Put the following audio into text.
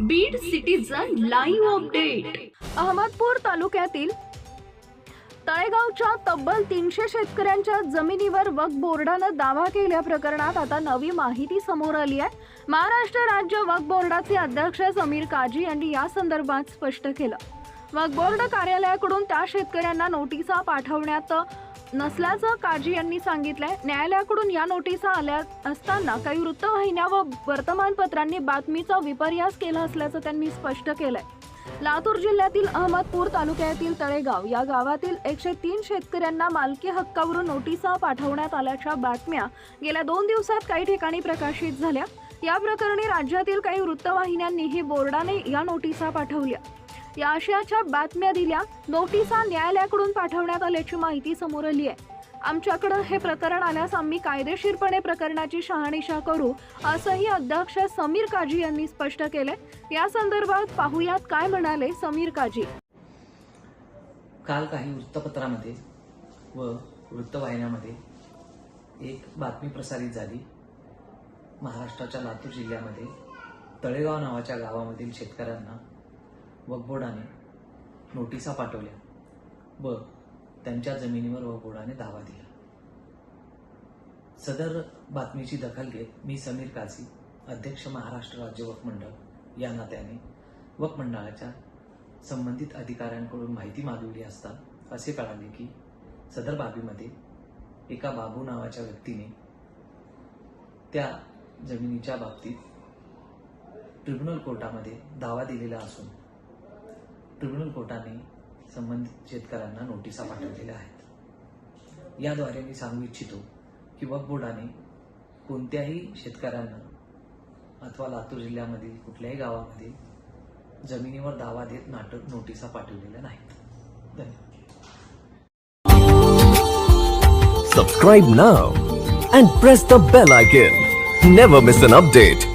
Beed citizen live update Ahmadpur तालुक्यातील तळेगावच्या तब्बल तीनशे शेतकऱ्यांच्या जमिनीवर वक्फ बोर्डानं दावा केल्या प्रकरणात आता नवी माहिती समोर आली आहे. महाराष्ट्र राज्य वक्फ बोर्डाचे अध्यक्ष समीर काजी यांनी या संदर्भात स्पष्ट केलं. वक्फ बोर्ड कार्यालयाकडून त्या शेतकऱ्यांना नोटिसा पाठवण्यात नसल्याचं काजी यांनी सांगितलंय. न्यायालयाकडून या नोटिसा आल्या असताना काही वृत्तवाहिन्या व वर्तमानपत्रांनी बातमीचा विपर्यास केला असल्याचं त्यांनी स्पष्ट केलंय. लातूर जिल्ह्यातील अहमदपूर तालुक्यातील तळेगाव या गावातील एकशे तीन शेतकऱ्यांना मालकी हक्कावरून नोटिसा पाठवण्यात आल्याच्या बातम्या गेल्या दोन दिवसात काही ठिकाणी प्रकाशित झाल्या. या प्रकरणी राज्यातील काही वृत्तवाहिन्यांनीही बोर्डाने या नोटिसा पाठवल्या. या आशयाच्या बातम्या दिल्या नोटिसा न्यायालयाकडून पाठवण्यात आल्याची माहिती समोर आली आहे. आमच्याकडं हे प्रकरण आल्यास आम्ही कायदेशीरपणे प्रकरणाची शहानिशा करू असंही अध्यक्ष समीर काजी यांनी स्पष्ट केलंय. या संदर्भात पाहुयात काय म्हणाले समीर काजी. काल काही वृत्तपत्रामध्ये व वृत्तवाहिन्यामध्ये एक बातमी प्रसारित झाली. महाराष्ट्राच्या लातूर जिल्ह्यामध्ये तळेगाव नावाच्या गावामधील शेतकऱ्यांना वक्फ बोर्डाने नोटिसा पाठवल्या. व त्यांच्या जमिनीवर वक्फ बोर्डाने दावा दिला. सदर बातमीची दखल घेत मी समीर काझी अध्यक्ष महाराष्ट्र राज्य वक्फ मंडळ या नात्याने वक्फ मंडळाच्या संबंधित अधिकाऱ्यांकडून माहिती मागवली असता असे कळाले की सदर बाबीमध्ये एका बाबू नावाच्या व्यक्तीने त्या जमिनीच्या बाबतीत ट्रिब्युनल कोर्टामध्ये दावा दिलेला असून ट्रिब्युनल कोर्टाने संबंधित शेतकऱ्यांना नोटिसा पाठवलेल्या आहेत. याद्वारे मी सांगू इच्छितो की वक्फ बोर्डाने कोणत्याही शेतकऱ्यांना अथवा लातूर जिल्ह्यामधील कुठल्याही गावामध्ये जमिनीवर दावा देत नाटक नोटिसा पाठवलेल्या नाहीत. धन्यवाद. Subscribe now and press the bell icon never miss an update